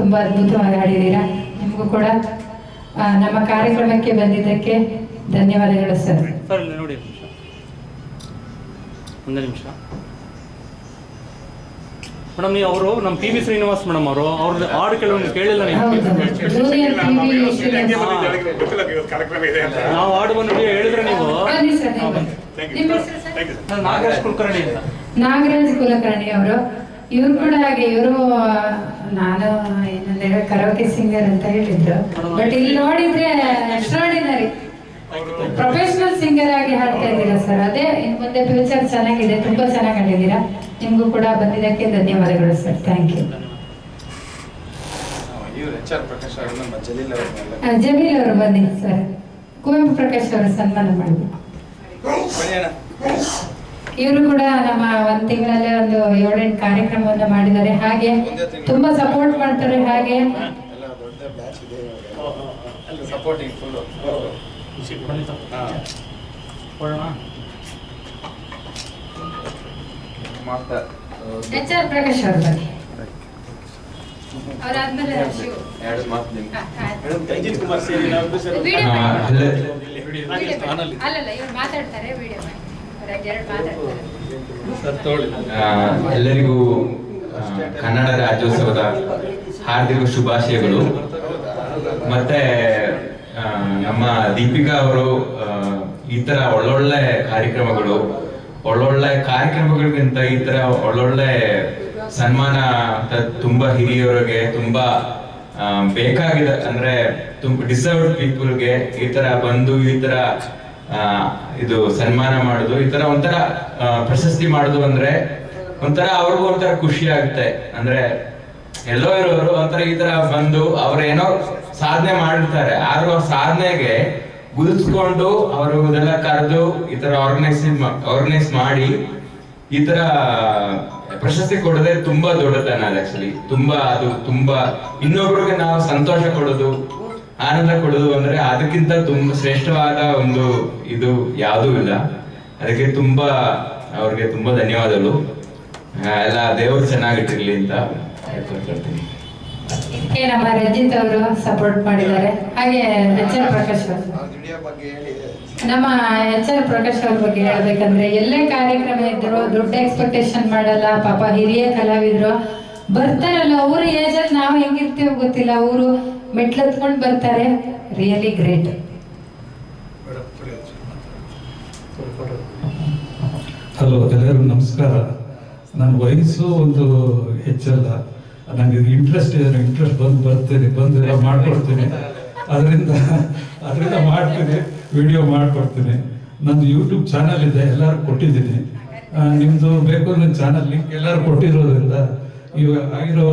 ತುಂಬ ಅದ್ಭುತವಾಗಿ ಹಾಡಿದ್ದೀರಾ. ನಿಮಗೂ ಕೂಡ ನಮ್ಮ ಕಾರ್ಯಕ್ರಮಕ್ಕೆ ಬಂದಿದ್ದಕ್ಕೆ ಧನ್ಯವಾದಗಳು ಸರ್. ಸರ್ ನೋಡಿ ಒಂದು ನಿಮಿಷ. ಮೇಡಮ್ ನೀವು ಅವರು ನಮ್ಮ ಪಿ ವಿ ಶ್ರೀನಿವಾಸ್ ಮೇಡಮ್ ಅವರು ಅವ್ರದ್ದು ಹಾಡು ಕೆಲವೊಂದು ಕೇಳಿಲ್ಲ ನೀವು. ನಾವು ಹಾಡು ಬಂದ್ಬಿಟ್ಟು ಹೇಳಿದ್ರೆ ನೀವು. ನಾಗರಾಜ್ ಕುಲಕರ್ಣಿ ಅಂತ. ನಾಗರಾಜ್ ಕುಲಕರ್ಣಿ ಅವರು. ಇವ್ರು ಕೂಡ ಹಾಗೆ ಇವರು ಕರೋಕೆ ಸಿಂಗರ್ ಅಂತ ಹೇಳಿದ್ರು. ಬಟ್ ಇಲ್ಲಿ ನೋಡಿದ್ರೆ ಎಕ್ಸ್ಟ್ರಾಡಿನರಿ ಪ್ರೊಫೆಷನಲ್ ಸಿಂಗರ್ ಆಗಿ ಹಾಡ್ತಾ ಇದ್ದೀರಾ ಸರ್ ಅದೇ ಇನ್ ಮುಂದೆ ಫ್ಯೂಚರ್ ಚೆನ್ನಾಗಿದೆ ತುಂಬಾ ಚೆನ್ನಾಗಿ ಹಾಡಿದ್ದೀರಾ? ನಿಮ್ಗೂ ಕೂಡ ಬಂದಿದ್ದಕ್ಕೆ ಧನ್ಯವಾದಗಳು ಸರ್ ಥ್ಯಾಂಕ್ ಯು ಜಮೀಲ್ ಅವರು ಬನ್ನಿ ಸರ್ ಕುವೆಂಪು ಪ್ರಕಾಶ್ ಅವರು ಸನ್ಮಾನ ಮಾಡಬೇಕು. ಇವರು ಕೂಡ ನಮ್ಮ ಒಂದ್ ತಿಂಗಳಲ್ಲೇ ಒಂದು ಏಳೆಂಟು ಕಾರ್ಯಕ್ರಮವನ್ನು ಮಾಡಿದ್ದಾರೆ. ಹಾಗೆ ತುಂಬಾ ಸಪೋರ್ಟ್ ಮಾಡ್ತಾರೆ. ಹಾಗೆ ಎಚ್ ಆರ್ ಪ್ರಕಾಶ್ ಅವರು ಬನ್ನಿ ಮಾತಾಡ್ತಾರೆ ವಿಡಿಯೋ ಎಲ್ಲರಿಗೂ ಕನ್ನಡ ರಾಜ್ಯೋತ್ಸವದ ಹಾರ್ದಿಕ ಶುಭಾಶಯಗಳು. ಮತ್ತೆ ನಮ್ಮ ದೀಪಿಕಾ ಅವರು ಈ ತರ ಒಳ್ಳೊಳ್ಳೆ ಕಾರ್ಯಕ್ರಮಗಳು, ಒಳ್ಳೊಳ್ಳೆ ಕಾರ್ಯಕ್ರಮಗಳಿಗಿಂತ ಈ ತರ ಒಳ್ಳೊಳ್ಳೆ ಸನ್ಮಾನ ತುಂಬಾ ಹಿರಿಯವರಿಗೆ ತುಂಬಾ ಬೇಕಾಗಿದೆ. ಅಂದ್ರೆ, ತುಂಬ ಡಿಸರ್ವ್ಡ್ ಪೀಪಲ್ಗೆ ಈ ತರ ಬಂದು, ಈ ತರ ಇದು ಸನ್ಮಾನ ಮಾಡುದು, ಈ ತರ ಒಂಥರ ಪ್ರಶಸ್ತಿ ಮಾಡುದು ಅಂದ್ರೆ ಒಂಥರ ಅವ್ರಿಗೂ ಒಂಥರ ಖುಷಿ ಆಗುತ್ತೆ. ಅಂದ್ರೆ ಎಲ್ಲೋ ಇರೋರು ಒಂಥರ ಈ ತರ ಬಂದು ಅವ್ರೇನೋ ಸಾಧನೆ ಮಾಡಿರ್ತಾರೆ. ಆದ್ರೂ ಸಾಧನೆಗೆ ಗುರುತಿಸ್ಕೊಂಡು ಅವರು ಇದೆಲ್ಲ ಕರೆದು ಈ ತರ ಆರ್ಗನೈಸ್ ಆರ್ಗನೈಸ್ ಮಾಡಿ ಈ ತರ ಪ್ರಶಸ್ತಿ ಕೊಡೋದೇ ತುಂಬಾ ದೊಡ್ಡತನ ಆಕ್ಚುಲಿ ತುಂಬಾ ಅದು ತುಂಬಾ ಇನ್ನೊಬ್ರಿಗೆ ನಾವು ಸಂತೋಷ ಕೊಡೋದು. ಆನಂದ ಕೊಡೋದು ಅಂದ್ರೆ ಅದಕ್ಕಿಂತ ತುಂಬಾ ಶ್ರೇಷ್ಠವಾದ ಒಂದು ಇದು ಯಾವುದೂ ಇಲ್ಲ. ಅದಕ್ಕೆ ತುಂಬಾ ಅವ್ರಿಗೆ ತುಂಬಾ ಧನ್ಯವಾದಗಳು. ಎಲ್ಲ ದೇವರು ಚೆನ್ನಾಗಿಟ್ಟಿರ್ಲಿ ಅಂತ ಹೇಳ್ಕೊಳ್ತೀನಿ ನಮ್ಮ ರಂಜಿತ್ ಅವರು ಸಪೋರ್ಟ್ ಮಾಡಿದ್ದಾರೆ. ಹಾಗೆ ಎಚ್ ಆರ್ ಪ್ರಕಾಶ್ ಅವರು. ನಮ್ಮ ಎಚ್ ಆರ್ ಪ್ರಕಾಶ್ ಅವ್ರ ಬಗ್ಗೆ ಹೇಳ್ಬೇಕಂದ್ರೆ, ಎಲ್ಲೇ ಕಾರ್ಯಕ್ರಮ ಇದ್ರು ದೊಡ್ಡ ಎಕ್ಸ್ಪೆಕ್ಟೇಷನ್ ಮಾಡಲ್ಲ, ಪಾಪ ಹಿರಿಯ ಕಲಾವಿದ್ರು. ಬರ್ತಾರಲ್ಲ, ಅವ್ರ ಏಜಲ್ಲಿ ನಾವು ಹೆಂಗಿರ್ತೀವೋ ಗೊತ್ತಿಲ್ಲ. ಅವರು ಮೆಟ್ಲತ್ಕೊಂಡು ಬರ್ತಾರೆ. ರಿಯಲಿ ಗ್ರೇಟ್ ಹಲೋ ಎಲ್ಲರೂ ನಮಸ್ಕಾರ. ನನ್ನ ವಯಸ್ಸು ಒಂದು ಹೆಚ್ಚಲ್ಲ. ನನಗೆ ಇಂಟ್ರೆಸ್ಟ್ ಇದೆ ಇಂಟ್ರೆಸ್ಟ್ ಬಂದು ಬರ್ತೇನೆ, ಬಂದು ಎಲ್ಲ ಮಾಡ್ಕೊಡ್ತೀನಿ. ಅದರಿಂದ ಅದರಿಂದ ಮಾಡ್ತೀನಿ ವಿಡಿಯೋ ಮಾಡ್ಕೊಡ್ತೀನಿ. ನಂದು ಯೂಟ್ಯೂಬ್ ಚಾನಲ್ ಇದೆ, ಎಲ್ಲರೂ ಕೊಟ್ಟಿದ್ದೀನಿ. ನಿಮ್ಮದು ಬೇಕು ನನ್ನ ಚಾನಲ್ ಲಿಂಕ್ ಎಲ್ಲರೂ ಕೊಟ್ಟಿರೋದ್ರಿಂದ ಇವಾಗ ಆಗಿರೋ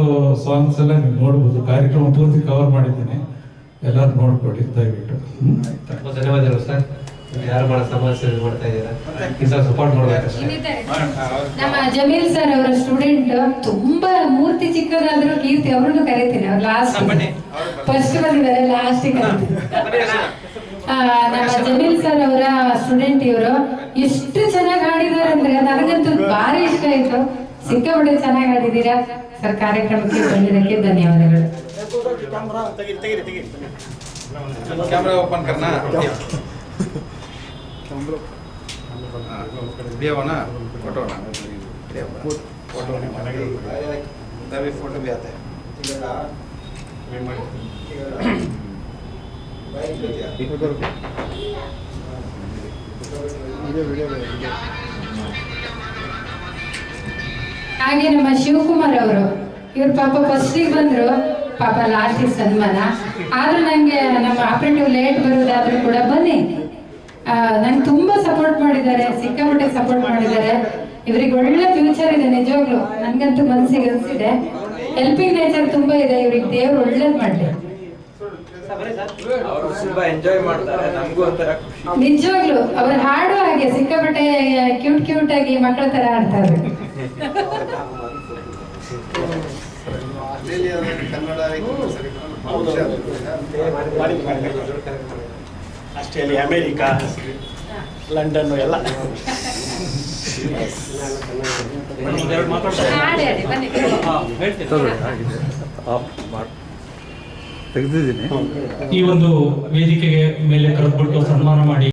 ಸಾಂಗ್ಸ್ ಎಲ್ಲ ನೀವು ನೋಡ್ಬೋದು. ಕಾರ್ಯಕ್ರಮ ಪೂರ್ತಿ ಕವರ್ ಮಾಡಿದ್ದೀನಿ. ಎಲ್ಲರೂ ನೋಡ್ಕೊಡಿ ದಯವಿಟ್ಟು? ತುಂಬ ಧನ್ಯವಾದಗಳು ಸರ್. ಯಾರು ಮಾಡೋ ಸಮಸ್ಯೆ ಮಾಡ್ತಾ ಇದ್ದೀರಾ? ಈ ಸಲ ಸಪೋರ್ಟ್ ಮಾಡ್ಬೇಕಷ್ಟೇ ನಮ್ಮ ಜಮೀಲ್ ಸರ್ ಅವರ ಸ್ಟೂಡೆಂಟ್ ತುಂಬಾ ಮೂರ್ತಿ ಚಿಕ್ಕದಾದ್ರೂ ಕೀರ್ತಿ ಅವ್ರನ್ನು ಕರೀತೀನಿ. ಅವ್ರು ಲಾಸ್ಟ್ ಫಸ್ಟ್ ಬಂದಿದ್ದಾರೆ ಲಾಸ್ಟ್ ನಮ್ಮ ಜಮೀಲ್ ಸರ್ ಅವರ ಸ್ಟೂಡೆಂಟ್ ಇವರು. ಎಷ್ಟು ಚೆನ್ನಾಗಿ ಹಾಡಿದ್ದಾರೆ ಅಂದ್ರೆ ನನಗಂತೂ ಭಾರಿ ಇಷ್ಟ ಆಯ್ತು. ಸಿಕ್ಕಾಪಟ್ಟೆ ಚೆನ್ನಾಗಿ ಹಾಡಿದ್ದೀರಾ ಸರ್ ಕಾರ್ಯಕ್ರಮಕ್ಕೆ ಬಂದಿದ್ದಕ್ಕೆ ಧನ್ಯವಾದಗಳು ತೆಗೀರಿ ತೆಗೀರಿ ತೆಗೀರಿ कैमरा ओपन करना वीडियो ना फोटो ना फोटो तभी फोटो भी आता है ಹಾಗೆ ನಮ್ಮ ಶಿವಕುಮಾರ್ ಅವರು ಇವ್ರ ಪಾಪ ಫಸ್ಟಿಗೆ ಬಂದ್ರು ಪಾಪ ಲಾಸ್ಟಿಗೆ ಸನ್ಮಾನ. ಆದ್ರೂ ನಂಗೆ ನಮ್ಮ ಆಪರೇಟಿವ್ ಲೇಟ್ ಬರೋದಾದ್ರೂ ಕೂಡ ಬನ್ನಿ. ನಂಗೆ ತುಂಬಾ ಸಪೋರ್ಟ್ ಮಾಡಿದ್ದಾರೆ ಸಿಕ್ಕಾಪಟ್ಟೆ ಸಪೋರ್ಟ್ ಮಾಡಿದ್ದಾರೆ. ಇವ್ರಿಗೆ ಒಳ್ಳೆ ಫ್ಯೂಚರ್ ಇದೆ ನಿಜವಾಗ್ಲು. ನನ್ಗಂತೂ ಮನಸ್ಸಿಗೆ ಅನ್ಸಿದೆ. ಹೆಲ್ಪಿಂಗ್ ನೇಚರ್ ತುಂಬಾ ಇದೆ ಇವ್ರಿಗೆ ದೇವ್ರು ಒಳ್ಳೇದ್ ಮಾಡ್ಲಿ. ನಿಜವಾಗ್ಲು ಅವ್ರ ಹಾಡು ಹಾಗೆ ಸಿಕ್ಕಾಪಟ್ಟೆ ಕ್ಯೂಟ್ ಕ್ಯೂಟ್ ಆಗಿ ಮಕ್ಕಳ ತರ ಆಡ್ತಾರೆ ಆಸ್ಟ್ರೇಲಿಯಾ ಅಮೇರಿಕಾ ಲಂಡನ್ ಎಲ್ಲ. ಈ ಒಂದು ವೇದಿಕೆಗೆ ಮೇಲೆ ಕರೆದ್ಬಿಟ್ಟು ಸನ್ಮಾನ ಮಾಡಿ.